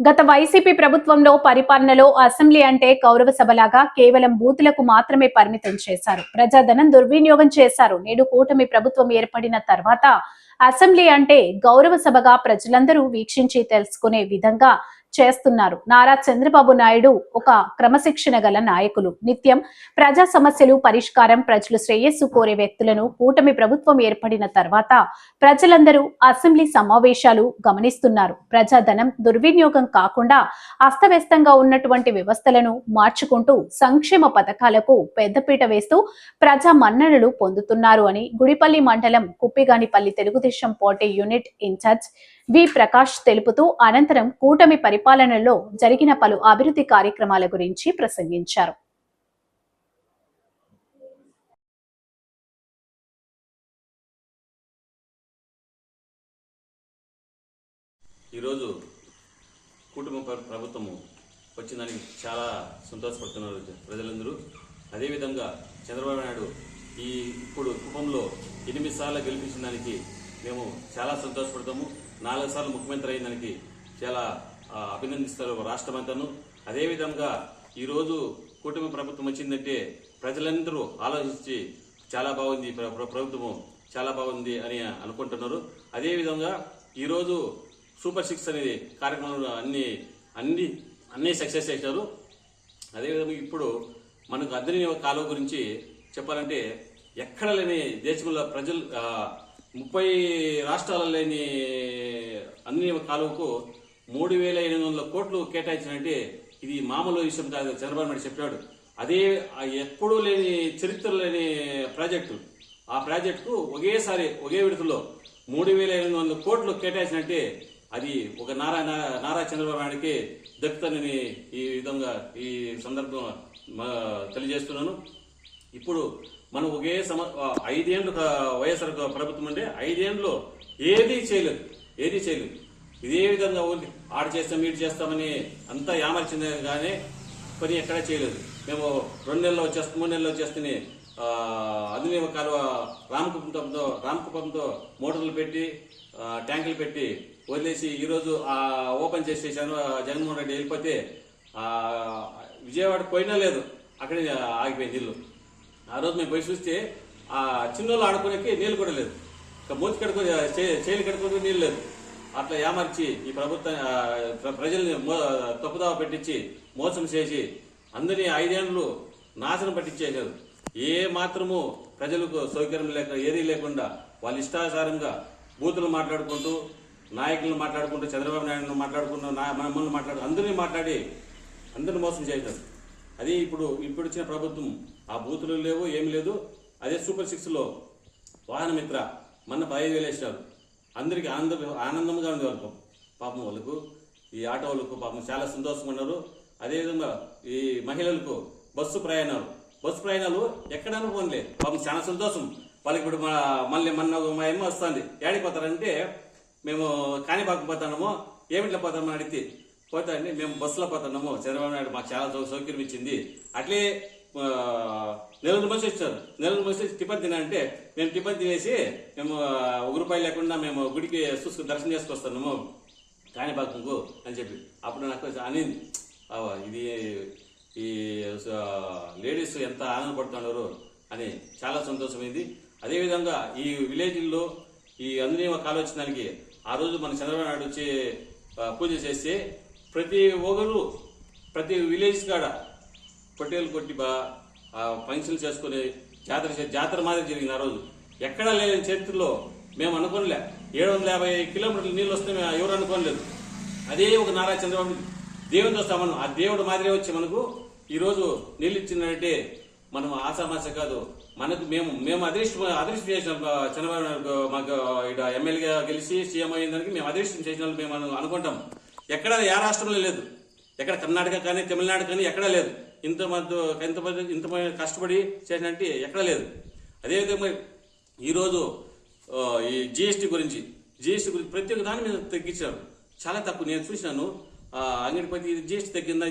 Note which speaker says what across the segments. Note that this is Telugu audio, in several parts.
Speaker 1: గత వైసీపీ ప్రభుత్వంలో పరిపాలనలో అసెంబ్లీ అంటే కౌరవ సభలాగా కేవలం బూతులకు మాత్రమే పరిమితం చేశారు. ప్రజాధనం దుర్వినియోగం చేశారు. నేడు కూటమి ప్రభుత్వం ఏర్పడిన తర్వాత అసెంబ్లీ అంటే గౌరవ సభగా ప్రజలందరూ వీక్షించి తెలుసుకునే విధంగా చేస్తున్నారు. నారా చంద్రబాబు నాయుడు ఒక క్రమశిక్షణ గల నాయకులు. నిత్యం ప్రజా సమస్యలు పరిష్కారం ప్రజలు శ్రేయస్సు కోరే వ్యక్తులను కూటమి ప్రభుత్వం ఏర్పడిన తర్వాత ప్రజలందరూ అసెంబ్లీ సమావేశాలు గమనిస్తున్నారు. ప్రజాధనం దుర్వినియోగం కాకుండా అస్తవ్యస్తంగా ఉన్నటువంటి వ్యవస్థలను మార్చుకుంటూ సంక్షేమ పథకాలకు పెద్దపీట వేస్తూ ప్రజా మన్ననలు పొందుతున్నారు అని గుడిపల్లి మండలం Kuppiganipalli Telugu Desam party unit in-charge V Prakash తెలుపుతూ అనంతరం కూటమి పరిపాలనలో జరిగిన పలు అభివృద్ధి కార్యక్రమాల గురించి ప్రసంగించారు.
Speaker 2: ఈరోజు కుటుంబ ప్రభుత్వము వచ్చిందని చాలా సంతోషపడుతున్నారు ప్రజలందరూ. అదేవిధంగా చంద్రబాబు నాయుడు ఈ ఇప్పుడు కుటుంబంలో ఎనిమిది సార్లు గెలిపించిన దానికి మేము చాలా సంతోషపడతాము. నాలుగు సార్లు ముఖ్యమంత్రి అయిన దానికి చాలా అభినందిస్తారు రాష్ట్రమంతాను అదేవిధంగా ఈరోజు కుటుంబ ప్రభుత్వం వచ్చిందంటే ప్రజలందరూ ఆలోచించి చాలా బాగుంది ప్రభుత్వము చాలా బాగుంది అని అనుకుంటున్నారు. అదేవిధంగా ఈరోజు సూపర్ సిక్స్ అనేది కార్యక్రమంలో అన్ని అన్ని అన్ని సక్సెస్ చేశారు. అదేవిధంగా ఇప్పుడు మనకు అద్దెని కాలువ గురించి చెప్పాలంటే ఎక్కడ లేని దేశంలో ప్రజలు ముప్పై రాష్ట్రాల లేని అన్ని కాలువకు మూడు వేల ఎనిమిది వందల కోట్లు కేటాయించినట్టే ఇది మామూలు విషయం కాదు చంద్రబాబు నాయుడు చెప్పాడు. అదే ఎప్పుడూ లేని చరిత్ర లేని ప్రాజెక్టు. ఆ ప్రాజెక్టుకు ఒకేసారి ఒకే విడతలో మూడు వేల ఎనిమిది వందల కోట్లు కేటాయించినట్టే అది ఒక నారా నారా చంద్రబాబు నాయుడికి దక్కుతానని ఈ విధంగా ఈ సందర్భం తెలియజేస్తున్నాను. ఇప్పుడు మనం ఒకే సమ ఆ, ఐదేండ్లు వైఎస్ఆర్ ప్రభుత్వం అంటే ఐదేండ్లు ఏది చేయలేదు ఏది చేయలేదు. ఇదే విధంగా ఊరికి ఆడ చేస్తాం ఈడు చేస్తామని అంతా యామర్చింది కానీ పని ఎక్కడా చేయలేదు. మేము రెండు నెలలు వచ్చేస్తాం మూడు నెలలు వచ్చేస్తేనే ఆ, కాలువ రామకుపంతో రామకుపంతో మోటార్లు పెట్టి ట్యాంకులు పెట్టి వదిలేసి ఈరోజు ఆ ఓపెన్ చేసేసాను జగన్మోహన్ రెడ్డి వెళ్ళిపోతే విజయవాడ పోయినా లేదు. అక్కడే ఆగిపోయింది నీళ్ళు ఆ రోజు మేము పోయి చూస్తే ఆ చిన్నోళ్ళు ఆడుకునేకి నీళ్ళు కూడా లేదు. ఇక మూతి కడుకొని చేలు కడుకొని నీళ్ళు లేదు. అట్లా ఏమర్చి ఈ ప్రభుత్వం ప్రజల్ని మో- తప్పుదావ పెట్టించి మోసం చేసి అందరినీ ఐదేళ్ళు నాశనం పట్టించేశారు. ఏ మాత్రము ప్రజలకు సౌకర్యం లేక ఏదీ లేకుండా వాళ్ళ ఇష్టానుసారంగా బూతులు మాట్లాడుకుంటూ నాయకులను మాట్లాడుకుంటూ చంద్రబాబు నాయుడు మాట్లాడుకుంటూ నా- మాట్లాడు అందరినీ మాట్లాడి అందరిని మోసం చేశారు. అది ఇప్పుడు ఇప్పుడు వచ్చిన ప్రభుత్వం. ఆ బూతులు లేవు ఏమి లేదు. అదే సూపర్ సిక్స్లో వాహనమిత్ర వాహన మిత్ర మొన్న పదహైదు వేలు వేసినారు. అందరికి ఆనంద ఆనందంగా ఉంది వాళ్ళకు. పాపం వాళ్ళకు ఈ ఆటో వాళ్ళకు పాపం చాలా సంతోషంగా ఉన్నారు. అదేవిధంగా ఈ మహిళలకు బస్సు ప్రయాణాలు. బస్సు ప్రయాణాలు ఎక్కడైనా పోన్లే. పాపం చాలా సంతోషం. వాళ్ళకి ఇప్పుడు మా మళ్ళీ మన మా అమ్మ వస్తుంది. ఏడికి పోతారంటే మేము కాణిపాకు పోతాము ఏమిట్లో పోతామని అడిగితే పోతా అండి మేము బస్సులో పోతున్నాము. చంద్రబాబు నాయుడు మాకు చాలా సౌకర్యం ఇచ్చింది. అట్లే ఆ, నెల్లూరు బస్సు ఇచ్చారు నెల్లూరు బస్సు ఇచ్చి టిఫిన్ మేము టిఫన్ తినేసి మేము ఒక రూపాయి లేకుండా మేము గుడికి చూసుకుని దర్శనం చేసుకొస్తున్నాము కాణిపాకంకు అని చెప్పి. అప్పుడు నాకు అనింది. ఇది ఈ లేడీస్ ఎంత ఆనందపడుతున్నారు అని చాలా సంతోషమైంది. అదేవిధంగా ఈ విలేజ్ల్లో ఈ అందరి కాలోచనానికి ఆ రోజు మన చంద్రబాబు నాయుడు వచ్చి పూజ చేస్తే ప్రతి ఒగరు ప్రతి విలేజ్ కాడ పొట్టేలు కొట్టి బా ఫంక్షన్లు చేసుకుని జాతర జాతర మాదిరి జరిగింది ఆ రోజు. ఎక్కడా లేని చరిత్రలో మేము అనుకోనిలే. ఏడు వందల యాభై కిలోమీటర్లు నీళ్ళు వస్తే మేము ఎవరు అనుకోలేదు అదే ఒక నారా చంద్రబాబు దేవుని వస్తామను ఆ దేవుడు మాదిరి వచ్చి మనకు ఈరోజు నీళ్ళు ఇచ్చిందంటే మనం ఆశామాస కాదు. మనకు మేము మేము అదృష్టం అదృష్టం చేసిన చంద్రబాబు నాయుడు మాకు ఇక్కడ ఎమ్మెల్యేగా గెలిచి సీఎం అయ్యేదానికి మేము అదృష్టం చేసిన వాళ్ళు మేము అనుకుంటాం. ఎక్కడ ఏ రాష్ట్రంలో లేదు. ఎక్కడ కర్ణాటక కానీ తమిళనాడు కానీ ఎక్కడా లేదు. ఇంతమంది ఇంతమంది ఇంతమంది కష్టపడి చేసినట్టు ఎక్కడా లేదు. అదేవిధంగా ఈరోజు ఈ జిఎస్టీ గురించి జిఎస్టీ గురించి ప్రతి ఒక్క దాని మీద తగ్గించారు. చాలా తక్కువ. నేను చూసినాను అంగడిపతి అంగడి ప్రతి జిఎస్టీ తగ్గిందా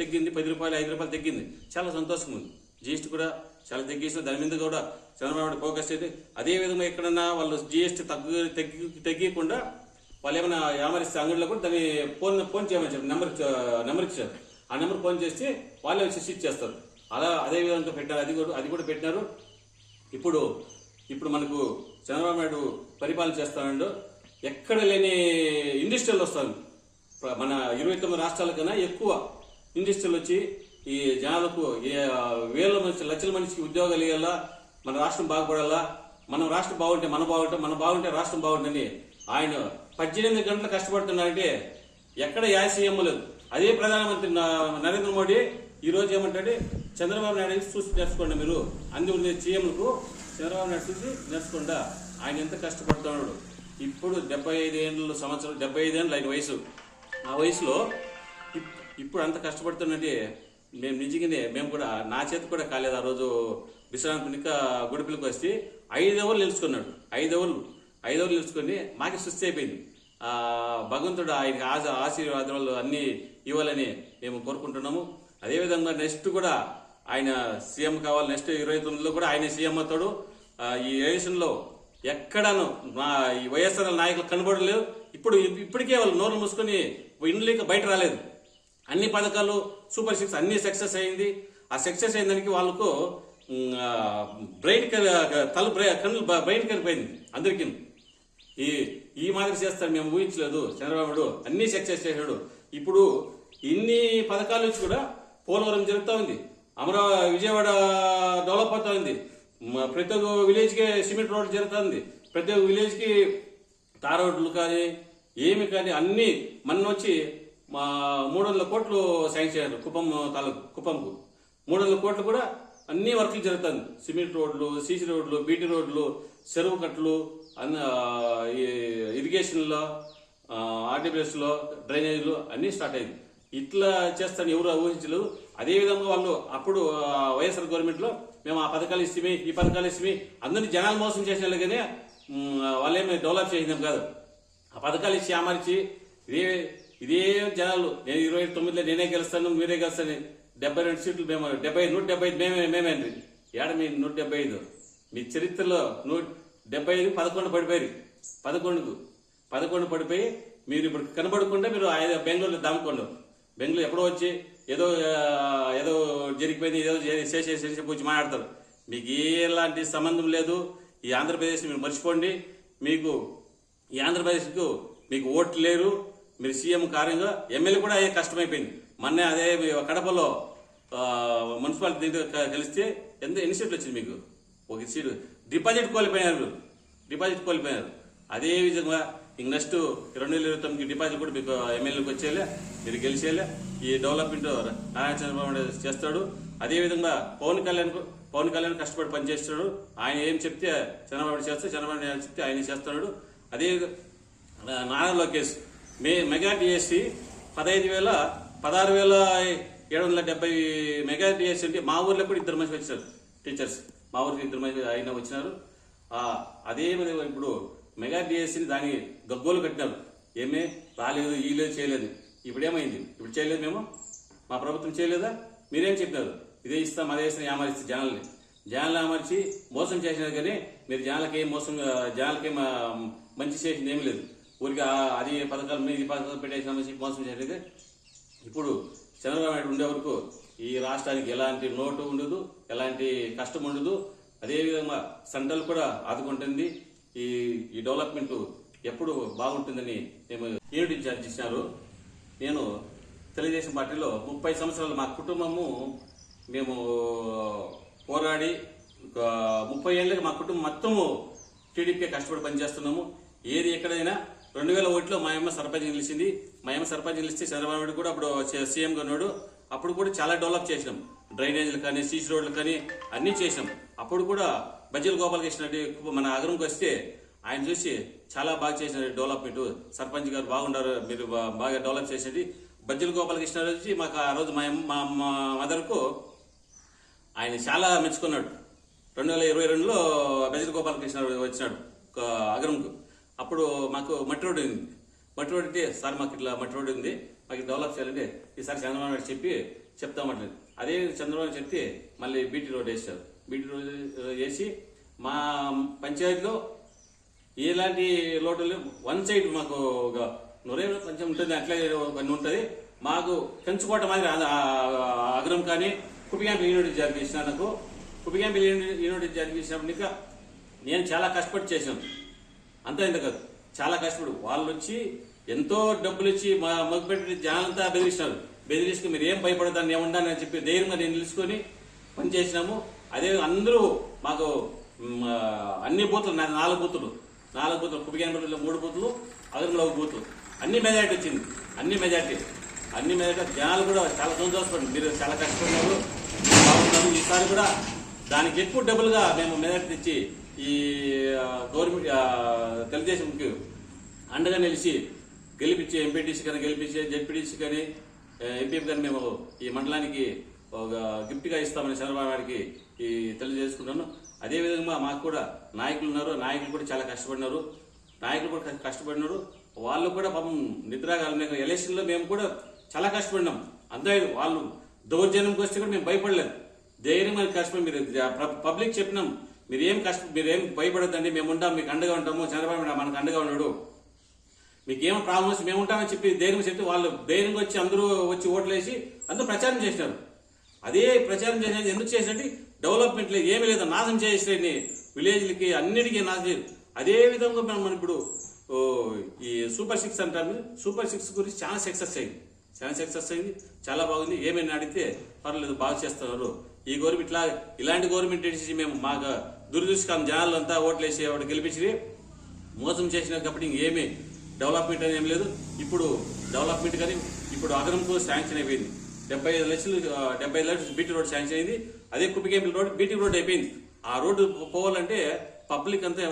Speaker 2: తగ్గింది పది రూపాయలు ఐదు రూపాయలు తగ్గింది. చాలా సంతోషంగా ఉంది. జిఎస్టీ కూడా చాలా తగ్గించిన దాని మీద కూడా చంద్రబాబు ఫోకస్ అయితే అదేవిధంగా ఎక్కడన్నా వాళ్ళు జిఎస్టీ తగ్గు తగ్గి తగ్గకుండా వాళ్ళు ఏమైనా యామరిస్తే అంగడిలో కూడా దాన్ని ఫోన్ ఫోన్ చేయమని చెప్పి నెంబర్ నెంబర్ ఇచ్చారు. ఆ నెంబర్ ఫోన్ చేస్తే వాళ్ళే వచ్చి స్విచ్ చేస్తారు. అలా అదే విధంగా పెట్టారు. అది కూడా అది కూడా పెట్టినారు. ఇప్పుడు ఇప్పుడు మనకు చంద్రబాబు నాయుడు పరిపాలన చేస్తాడు ఎక్కడ లేని ఇండస్ట్రియల్ వస్తుంది. మన ఇరవై తొమ్మిది రాష్ట్రాల కన్నా ఎక్కువ ఇండస్ట్రియల్ వచ్చి ఈ జనాలకు ఏ వేల మనిషి లక్షల మనిషికి ఉద్యోగాలు ఇవ్వాలా మన రాష్ట్రం బాగుపడాలా? మనం రాష్ట్రం బాగుంటే మన బాగుంటే మనం బాగుంటే రాష్ట్రం బాగుంటుంది ఆయన పద్దెనిమిది గంటలు కష్టపడుతున్నారంటే ఎక్కడ యాసీఎం లేదు. అదే ప్రధానమంత్రి నరేంద్ర మోడీ ఈరోజు రోజు ఏమంటాడు చంద్రబాబు నాయుడు చూసి నేర్చుకోండి మీరు. అందుకు సీఎంలకు చంద్రబాబు నాయుడు చూసి నేర్చుకుండా ఆయన ఎంత కష్టపడుతున్నాడు. ఇప్పుడు డెబ్బై ఐదు ఏళ్ళు సంవత్సరం డెబ్బై ఐదు ఏళ్ళు ఆయన వయసు. ఆ వయసులో ఇప్- ఇప్పుడు అంత కష్టపడుతున్నట్టే మేము నిజంగానే మేము కూడా నా చేతి కూడా కాలేదు. ఆ రోజు విశ్రాంతి ఇంకా గుడిపిల్లకు వస్తే ఐదు అవర్లు నిలుచుకున్నాడు. ఐదు అవర్లు. ఐదో నిలుచుకొని మాకి సుస్థి అయిపోయింది. భగవంతుడు ఆయనకి ఆశ ఆశీర్వాదాలు అన్నీ ఇవ్వాలని మేము కోరుకుంటున్నాము. అదేవిధంగా నెక్స్ట్ కూడా ఆయన సీఎం కావాలి. నెక్స్ట్ ఇరవై తొమ్మిదిలో కూడా ఆయన సీఎం అవుతాడు. ఈ ఎలక్షన్లో ఎక్కడను మా ఈ వైఎస్ఆర్ నాయకులు కనబడలేదు. ఇప్పుడు ఇప్పటికే వాళ్ళు నోరు మూసుకొని ఇండ్లీకి బయట రాలేదు. అన్ని పథకాలు సూపర్ సిక్స్ అన్ని సక్సెస్ అయింది. ఆ సక్సెస్ అయిన దానికి వాళ్ళకు బ్రెయిన్ తల బ్రె- కళ్ళు బ్రెయిన్ కరిపోయింది అందరికీ. ఈ ఈ మాదిరి చేస్తాడు మేము ఊహించలేదు. చంద్రబాబుడు అన్ని సక్సెస్ చేశాడు ఇప్పుడు ఇన్ని పథకాల నుంచి కూడా పోలవరం జరుగుతూ ఉంది. అమరావతి విజయవాడ డెవలప్ అవుతా ఉంది. ప్రతి ఒక్క విలేజ్కి సిమెంట్ రోడ్ జరుగుతుంది ప్రతి ఒక్క విలేజ్కి తార తార్ రోడ్లు కానీ ఏమి కానీ అన్ని మన వచ్చి మా మూడు వందల కోట్లు శాంక్షన్ చేశారు కుప్పం తాలూకు కుప్పంకు. మూడు వందల కోట్లు కూడా అన్ని వర్కులు జరుగుతుంది సిమెంట్ రోడ్లు సీసీ రోడ్లు బీటీ రోడ్లు చెరువు కట్లు అన్న ఈ ఇరిగేషన్లో ఆర్టీపీఎస్లో డ్రైనేజీలు అన్నీ స్టార్ట్ అయింది ఇట్లా చేస్తాను ఎవరు ఊహించలేదు. అదేవిధంగా వాళ్ళు అప్పుడు వైఎస్ఆర్ గవర్నమెంట్లో మేము ఆ పథకాలు ఇస్తే ఈ పథకాలు ఇస్తే అందరినీ జనాలు మోసం చేసిన వాళ్ళకనే వాళ్ళేమి డెవలప్ చేసినాం కాదు. ఆ పథకాలు ఇచ్చి అమర్చి ఇదే ఇదే జనాలు. నేను ఇరవై తొమ్మిదిలో నేనే గెలుస్తాను మీరే గెలుస్తాను డెబ్బై రెండు సీట్లు మేము డెబ్బై నూట డెబ్బై ఐదు మేమే మేమేండి ఏడ మీ నూట డెబ్బై ఐదు? మీ చరిత్రలో నూట డెబ్బై ఐదు పదకొండు పడిపోయారు. పదకొండుకు. పదకొండు పడిపోయి మీరు ఇప్పుడు కనబడకుండా మీరు ఆయన బెంగళూరులో దాముకోండు. బెంగళూరు ఎప్పుడో వచ్చి ఏదో ఏదో జరిగిపోయింది ఏదో చే- చేసే చేసే మాట్లాడతారు. మీకు ఎలాంటి సంబంధం లేదు. ఈ ఆంధ్రప్రదేశ్ మీరు మర్చిపోండి. మీకు ఈ ఆంధ్రప్రదేశ్కు మీకు ఓట్లు లేరు. మీరు సీఎం కార్యంగా ఎమ్మెల్యే కూడా అయ్యే కష్టమైపోయింది. మొన్నే అదే మీ కడపలో మున్సిపాలిటీ దగ్గర కలిస్తే ఎంత ఎన్ని సీట్లు వచ్చింది మీకు? ఒక సీటు. డిపాజిట్ కోల్పోయినారు డిపాజిట్ కోల్పోయినారు. అదే విధంగా ఇంక నెక్స్ట్ రెండు వేల ఇరవై తొమ్మిది డిపాజిట్ కూడా మీకు ఎమ్మెల్యేకి వచ్చేలే మీరు గెలిచేలే ఈ డెవలప్మెంట్ నారాయణ చంద్రబాబు చేస్తాడు. అదేవిధంగా పవన్ కళ్యాణ్ పవన్ కళ్యాణ్ కష్టపడి పనిచేస్తాడు ఆయన ఏం చెప్తే చంద్రబాబు చేస్తే చంద్రబాబు నాయుడు చెప్తే ఆయన చేస్తాడు అదే నారా లోకేష్. మే మెగా డిఎస్సి పదహైదు వేల పదహారు వేల ఏడు వందల డెబ్బై మెగా డిఎస్సి అంటే మా ఊర్లో కూడా ఇద్దరు మంది వచ్చారు టీచర్స్. మా ఊరికి ఇద్దరు మంది ఆయన వచ్చినారు. అదే ఇప్పుడు మెగా డిఎస్సిని దాని గగ్గోలు కట్టినారు. ఏమే? రాలేదు ఈ లేదు చేయలేదు. ఇప్పుడు ఏమైంది ఇప్పుడు చేయలేదు మేము? మా ప్రభుత్వం చేయలేదా? మీరేం చెప్పినారు? ఇదే ఇస్తాం అదే ఇస్తాం యామరిస్తే జనాల్ని. జనాలు అమర్చి మోసం చేసినారు కానీ మీరు జనాలకి ఏం మోసం జనాలకి మంచి చేసింది ఏమీ లేదు. ఊరికి అది పథకాలు మీద పథకాలు పెట్టేసిన మోసం చేయలేదు ఇప్పుడు చంద్రబాబు నాయుడు ఉండే వరకు ఈ రాష్ట్రానికి ఎలాంటి నోటు ఉండదు ఎలాంటి కష్టం ఉండదు. అదేవిధంగా సెంట్రల్ కూడా ఆదుకుంటుంది. ఈ ఈ డెవలప్మెంట్ ఎప్పుడు బాగుంటుందని మేము యూనిట్ ఇన్ఛార్జ్ ఇచ్చినారు. నేను తెలుగుదేశం పార్టీలో ముప్పై సంవత్సరాలు మా కుటుంబము మేము పోరాడి ముప్పై ఏళ్ళకి మా కుటుంబం మొత్తము టీడీపీ కష్టపడి పనిచేస్తున్నాము. ఏది ఎక్కడైనా రెండు వేల ఒకటిలో మా అమ్మ సర్పంచ్ నిలిచింది. మేము సర్పంచ్ నిలిస్తే చంద్రబాబు కూడా అప్పుడు సీఎంగా ఉన్నాడు అప్పుడు కూడా చాలా డెవలప్ చేసినాం. డ్రైనేజీలు కానీ సీసీ రోడ్లు కానీ అన్నీ చేసినాం. అప్పుడు కూడా బజ్జల గోపాలకృష్ణ రెడ్డి మన అగరంకి వస్తే ఆయన చూసి చాలా బాగా చేసిన డెవలప్మెంట్. సర్పంచ్ గారు బాగున్నారు మీరు బాగా డెవలప్ చేసేది. బజ్జల గోపాలకృష్ణ వచ్చి మాకు ఆ రోజు మా మా మదర్కు ఆయన చాలా మెచ్చుకున్నాడు. రెండు వేల ఇరవై రెండులో బెజర్ గోపాలకృష్ణ వచ్చినాడు అగ్రంకు అప్పుడు మాకు మట్టి రోడ్డు మట్టి రోడ్డు అంటే సార్ మాకు ఇట్లా మట్టి రోడ్డు ఉంది మాకు డెవలప్ చేయాలంటే ఈసారి చంద్రబాబు నాయుడు చెప్పి చెప్తామంటారు అదే చంద్రబాబు చెప్తే మళ్ళీ బీటీ రోడ్ వేసారు బీటీ రోడ్ వేసి మా పంచాయతీలో ఇలాంటి లోటు వన్ సైడ్ మాకు ఒక నూరేళ్ళు కొంచెం ఉంటుంది అట్లే కొన్ని ఉంటుంది. మాకు పెంచుకోవటం మాదిరి ఆ- అగ్రం కానీ కుపియాంపి యూనిట్ జరిపించిన నాకు. కుపియాంపి యూనిట్ జరిపించినప్పుడు ఇంకా నేను చాలా కష్టపడి చేశాను. అంతా ఇంత కాదు. చాలా కష్టపడు. వాళ్ళు వచ్చి ఎంతో డబ్బులు ఇచ్చి మా మగ్గుపెట్టి జనాలంతా బెదిరిస్తున్నారు బెదిరిస్తే మీరు ఏం భయపడదాన్ని ఏముండాలని అని చెప్పి ధైర్యంగా నేను నిలుచుకొని పని చేసినాము అదే అందరూ మాకు అన్ని బూతులు నాలుగు బూతులు. నాలుగు బూతులు కుపిగానపల్లిలో మూడు బూతులు అగరంలో ఒక బూతులు అన్ని మెజార్టీ వచ్చింది. అన్ని మెజార్టీ. అన్ని మెజార్టీ. జనాలు కూడా చాలా సంతోషపడి మీరు చాలా కష్టపడినారు. బాగున్నారు. ఈసారి కూడా దానికి ఎక్కువ డబ్బులుగా మేము మెజార్టీ తెచ్చి ఈ గవర్నమెంట్ తెలుగుదేశంకి అండగా నిలిచి గెలిపించి ఎంపీటీసీ కానీ గెలిపించి జెడ్పీటీసీ కానీ ఎంపీ కానీ మేము ఈ మండలానికి ఒక గిఫ్ట్గా ఇస్తామని చంద్రబాబు నాయుడికి ఈ తెలియజేసుకుంటాను అదేవిధంగా మాకు కూడా నాయకులు ఉన్నారు. నాయకులు కూడా చాలా కష్టపడినారు. నాయకులు కూడా కష్టపడినారు. వాళ్ళు కూడా పాపం నిద్రాగాలు. ఎలక్షన్ మేము కూడా చాలా కష్టపడినాం. అంతే వాళ్ళు దౌర్జన్యంకి వస్తే కూడా మేము భయపడలేదు. ధైర్యం అని కష్టపడి మీరు పబ్లిక్ చెప్పినాం. మీరు ఏం కష్ట మీరు ఏం భయపడద్దండి మేము ఉంటాం మీకు అండగా ఉంటాము చంద్రబాబు మనకు అండగా ఉన్నాడు. మీకు ప్రాబ్లమ్స్ ప్రాబ్లం మేము ఉంటామని చెప్పి ధైర్యం చెప్తే వాళ్ళు ధైర్యంగా వచ్చి అందరూ వచ్చి ఓట్లేసి అందరూ ప్రచారం చేసినారు. అదే ప్రచారం చేసేది ఎందుకు చేసినట్టు డెవలప్మెంట్ లేదు ఏమీ లేదు నాశనం చేసేసి విలేజ్లకి అన్నిటికీ నాశనం చేయదు అదే విధంగా మనం మనం ఇప్పుడు ఓ, ఈ సూపర్ సిక్స్ అంటారు సూపర్ సిక్స్ గురించి చాలా సక్సెస్ అయింది. చాలా సక్సెస్ అయింది చాలా బాగుంది. ఏమైనా అడిగితే పర్లేదు బాగా చేస్తున్నారు. ఈ గవర్నమెంట్ ఇట్లా ఇలాంటి గవర్నమెంట్ ఇచ్చి మేము మాకు దురదృష్టకరం జనాలు అంతా ఓట్లేసి ఆవిడ గెలిపించి మోసం చేసిన కాబట్టి ఇంకేమీ డెవలప్మెంట్ అని ఏం లేదు. ఇప్పుడు డెవలప్మెంట్ కానీ ఇప్పుడు అగ్రంకు శాంక్షన్ అయిపోయింది. డెబ్బై ఐదు లక్షలు డెబ్బై ఐదు లక్షలు బీటీ రోడ్ శాంక్షన్ అయింది. అదే కుప్పికేంపుల రోడ్ బీటీ రోడ్ అయిపోయింది. ఆ రోడ్డు పోవాలంటే పబ్లిక్ అంతా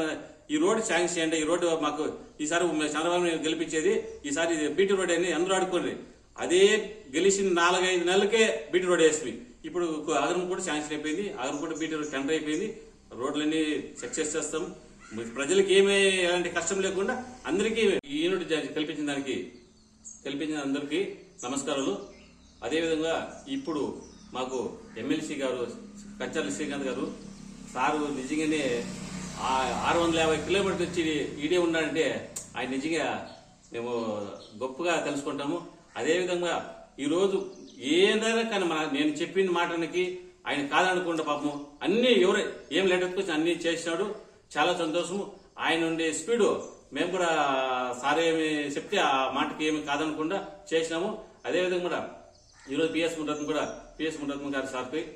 Speaker 2: ఈ రోడ్డు శాంక్షన్ చేయండి ఈ రోడ్డు మాకు ఈసారి చంద్రబాబు గెలిపించేది ఈసారి ఇది బీటీ రోడ్ అని అందరూ ఆడుకోండి అదే గెలిచిన నాలుగైదు నెలలకే బీటీ రోడ్ వేస్తుంది ఇప్పుడు అగరం కూడా శాంక్షన్ అయిపోయింది. అగరం కూడా బీటీ టెండర్ అయిపోయింది. రోడ్లన్నీ సక్సెస్ చేస్తాం ప్రజలకు ఏమే ఎలాంటి కష్టం లేకుండా అందరికీ యూనిట్ కల్పించిన దానికి కల్పించిన అందరికీ నమస్కారాలు. అదేవిధంగా ఇప్పుడు మాకు ఎమ్మెల్సీ గారు కంచాల శ్రీకాంత్ గారు సారు నిజంగానే ఆరు వందల యాభై కిలోమీటర్లు వచ్చి ఈడే ఉన్నాడంటే ఆయన నిజంగా మేము గొప్పగా తెలుసుకుంటాము. అదేవిధంగా ఈరోజు ఏదైనా కానీ మన నేను చెప్పిన మాటనికి ఆయన కాదనకుండా పాపము అన్ని ఎవరు ఏం లెటర్కి అన్ని చేసినాడు. చాలా సంతోషము. ఆయన ఉండే స్పీడు మేము కూడా సార్ ఏమి చెప్తే ఆ మాటకి ఏమి కాదనకుండా చేసినాము. అదేవిధంగా కూడా ఈరోజు పిఎస్ మురత్న కూడా పిఎస్ మురత్న గారి సార్కి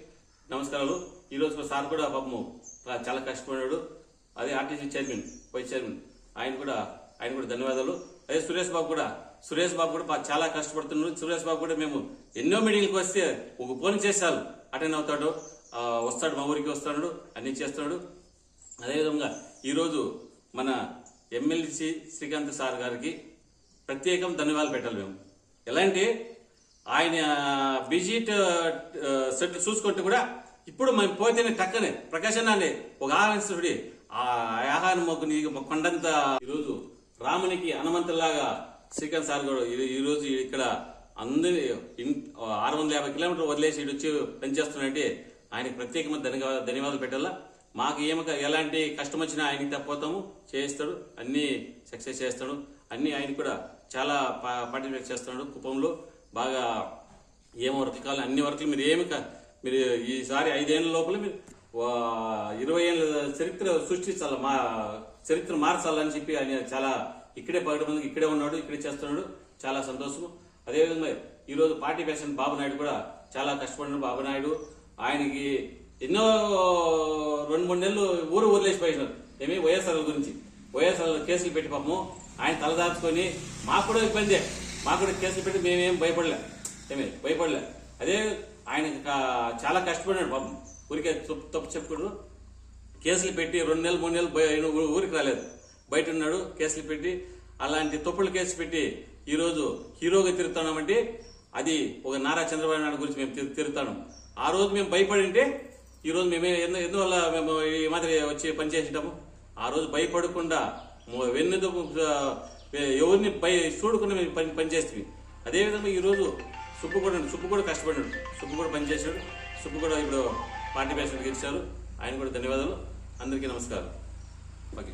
Speaker 2: నమస్కారాలు. ఈరోజు సార్ కూడా పాపము చాలా కష్టపడ్డాడు అదే ఆర్టీసీ చైర్మన్ వైస్ చైర్మన్. ఆయన కూడా ఆయన కూడా ధన్యవాదాలు. అదే సురేష్ బాబు కూడా సురేష్ బాబు కూడా చాలా కష్టపడుతున్నాడు సురేష్ బాబు కూడా మేము ఎన్నో మీటింగ్లకు వస్తే ఒక ఫోన్ చేశారు. అటెండ్ అవుతాడు. వస్తాడు మా ఊరికి వస్తాడు. అన్ని చేస్తున్నాడు అదేవిధంగా ఈరోజు మన ఎమ్మెల్సీ శ్రీకాంత్ సార్ గారికి ప్రత్యేకం ధన్యవాదాలు పెట్టాలి మేము. ఎలా అంటే ఆయన విజిట్ సెట్ చూసుకుంటే కూడా ఇప్పుడు మేము పోతేనే టక్కనే ప్రకాశనాన్ని ఒక ఆహ్వానిస్తుడి ఆ ఆహారం మొక్కు నీ కొండంత ఈరోజు రామునికి హనుమంతులాగా శ్రీకాంత్ సార్ గారు ఈరోజు ఇక్కడ అందరి ఇన్- ఆరు వందల యాభై కిలోమీటర్లు వదిలేసి ఇటు వచ్చి పనిచేస్తున్నాడంటే ఆయనకు ప్రత్యేకమైన ధన్యవాదాలు ధన్యవాదాలు పెట్టాలా? మాకు ఏమక ఎలాంటి కష్టం వచ్చినా ఆయనకి తప్పిపోతాము చేస్తాడు అన్నీ సక్సెస్ చేస్తాడు. అన్నీ ఆయన కూడా చాలా పార్టిసిపేట్ చేస్తున్నాడు కుప్పంలో. బాగా ఏం వర్క్ కావాలి అన్ని వర్క్లు మీరు ఏమి మీరు ఈసారి ఐదేళ్ళ లోపల మీరు ఇరవై ఏళ్ళ చరిత్ర సృష్టించాలి మా చరిత్ర మార్చాలని చెప్పి ఆయన చాలా ఇక్కడే పగటి మందికి ఇక్కడే ఉన్నాడు ఇక్కడే చేస్తున్నాడు. చాలా సంతోషం అదేవిధంగా ఈరోజు పార్టీ ప్రెసిడెంట్ బాబు నాయుడు కూడా చాలా కష్టపడిన బాబు నాయుడు. ఆయనకి ఎన్నో రెండు మూడు నెలలు ఊరు వదిలేసిపోయినారు. ఏమి? వైఎస్ఆర్ గురించి. వైఎస్ఆర్ కేసులు పెట్టి పాపము ఆయన తలదాచుకొని మాకు కూడా ఇబ్బందే. మాకు కూడా కేసులు పెట్టి మేమేం భయపడలే. ఏమి? భయపడలే. అదే ఆయన చాలా కష్టపడినాడు పాపం. ఊరికే తప్పు తప్పు చెప్పుకోడు కేసులు పెట్టి రెండు నెలలు మూడు నెలలు ఊరికి రాలేదు. బయట ఉన్నాడు కేసులు పెట్టి అలాంటి తప్పులు కేసు పెట్టి ఈరోజు హీరోగా తిరుగుతున్నామంటే అది ఒక నారా చంద్రబాబు నాయుడు గురించి మేము తిరుగుతాను. తిరుగుతాం ఆ రోజు మేము భయపడింటే ఉంటే ఈరోజు మేము ఎందు ఎందువల్ల మేము ఈ మాదిరి వచ్చి పనిచేసేటాము? ఆ రోజు భయపడకుండా వెన్నెదు ఎవరిని భయ చూడకుండా మేము పని పనిచేస్తుంది అదేవిధంగా ఈరోజు రోజు సుబ్బు కూడా సుబ్బు కూడా కష్టపడినాడు సుబ్బు కూడా పనిచేశాడు. సుబ్బు కూడా ఇప్పుడు పార్టీ ప్రెసిడెంట్కి ఇచ్చారు ఆయన కూడా ధన్యవాదాలు. అందరికీ నమస్కారం. ఓకే.